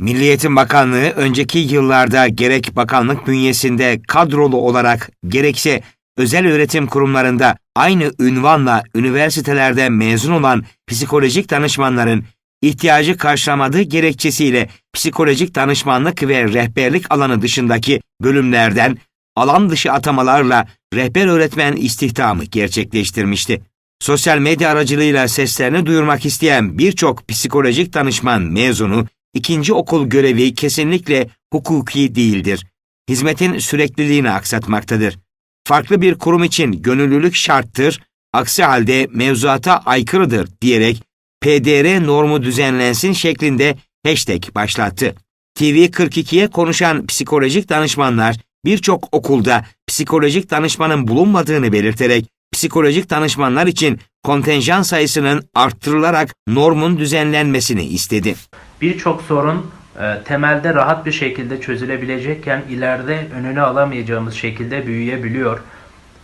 Milli Eğitim Bakanlığı önceki yıllarda gerek bakanlık bünyesinde kadrolu olarak gerekse özel öğretim kurumlarında aynı ünvanla üniversitelerde mezun olan psikolojik danışmanların ihtiyacı karşılamadığı gerekçesiyle psikolojik danışmanlık ve rehberlik alanı dışındaki bölümlerden alan dışı atamalarla rehber öğretmen istihdamı gerçekleştirmişti. Sosyal medya aracılığıyla seslerini duyurmak isteyen birçok psikolojik danışman mezunu ikinci okul görevi kesinlikle hukuki değildir. Hizmetin sürekliliğini aksatmaktadır. Farklı bir kurum için gönüllülük şarttır, aksi halde mevzuata aykırıdır diyerek PDR normu düzenlensin şeklinde hashtag başlattı. TV42'ye konuşan psikolojik danışmanlar birçok okulda psikolojik danışmanın bulunmadığını belirterek psikolojik danışmanlar için kontenjan sayısının arttırılarak normun düzenlenmesini istedi. Birçok sorun e, temelde rahat bir şekilde çözülebilecekken ileride önünü alamayacağımız şekilde büyüyebiliyor.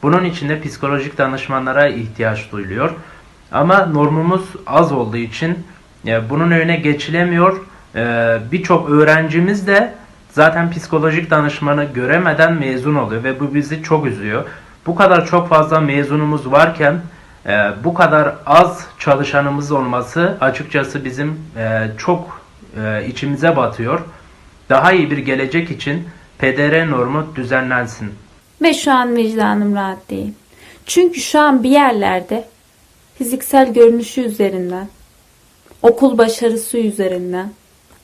Bunun için de psikolojik danışmanlara ihtiyaç duyuluyor. Ama normumuz az olduğu için e, bunun önüne geçilemiyor. E, Birçok öğrencimiz de zaten psikolojik danışmanı göremeden mezun oluyor ve bu bizi çok üzüyor. Bu kadar çok fazla mezunumuz varken bu kadar az çalışanımız olması açıkçası bizim çok e, içimize batıyor. Daha iyi bir gelecek için PDR normu düzenlensin. Ve şu an vicdanım rahat değil. Çünkü şu an bir yerlerde fiziksel görünüşü üzerinden, okul başarısı üzerinden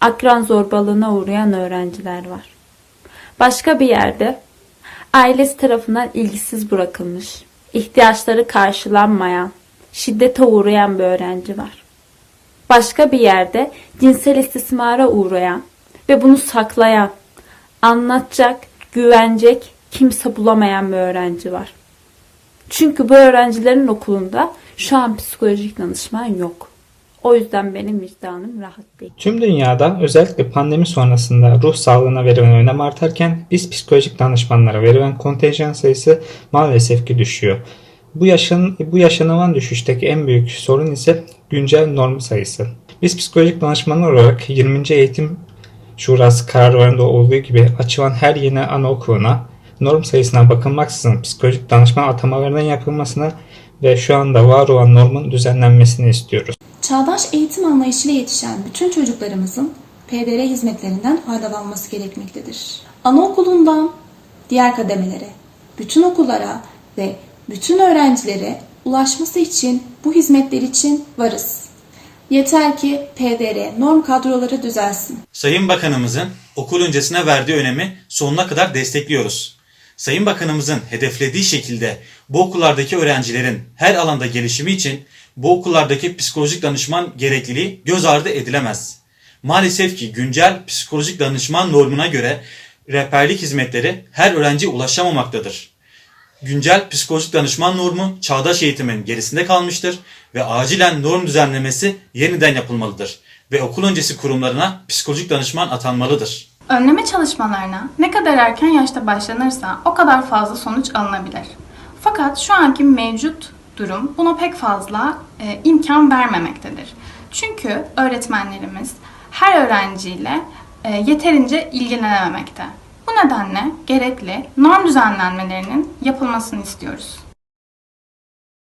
akran zorbalığına uğrayan öğrenciler var. Başka bir yerde ailesi tarafından ilgisiz bırakılmış, ihtiyaçları karşılanmayan, şiddete uğrayan bir öğrenci var. Başka bir yerde cinsel istismara uğrayan ve bunu saklayan, anlatacak, güvenecek kimse bulamayan bir öğrenci var. Çünkü bu öğrencilerin okulunda şu an psikolojik danışman yok. O yüzden benim vicdanım rahat değil. Tüm dünyada özellikle pandemi sonrasında ruh sağlığına verilen önem artarken biz psikolojik danışmanlara verilen kontenjan sayısı maalesef ki düşüyor. Bu, yaşan, bu yaşanılan düşüşteki en büyük sorun ise güncel norm sayısı. Biz psikolojik danışmanlar olarak 20. Eğitim Şurası kararlarında olduğu gibi açılan her yeni anaokuluna norm sayısına bakılmaksızın psikolojik danışman atamalarının yapılmasını ve şu anda var olan normun düzenlenmesini istiyoruz. Çağdaş eğitim anlayışıyla yetişen bütün çocuklarımızın PDR hizmetlerinden faydalanması gerekmektedir. Anaokulundan diğer kademelere, bütün okullara ve bütün öğrencilere ulaşması için bu hizmetler için varız. Yeter ki PDR norm kadroları düzelsin. Sayın Bakanımızın okul öncesine verdiği önemi sonuna kadar destekliyoruz. Sayın Bakanımızın hedeflediği şekilde bu okullardaki öğrencilerin her alanda gelişimi için bu okullardaki psikolojik danışman gerekliliği göz ardı edilemez. Maalesef ki güncel psikolojik danışman normuna göre rehberlik hizmetleri her öğrenciye ulaşamamaktadır. Güncel psikolojik danışman normu çağdaş eğitimin gerisinde kalmıştır ve acilen norm düzenlemesi yeniden yapılmalıdır ve okul öncesi kurumlarına psikolojik danışman atanmalıdır. Önleme çalışmalarına ne kadar erken yaşta başlanırsa o kadar fazla sonuç alınabilir. Fakat şu anki mevcut durum buna pek fazla e, imkan vermemektedir. Çünkü öğretmenlerimiz her öğrenciyle e, yeterince ilgilenememekte. Nedenle gerekli norm düzenlenmelerinin yapılmasını istiyoruz.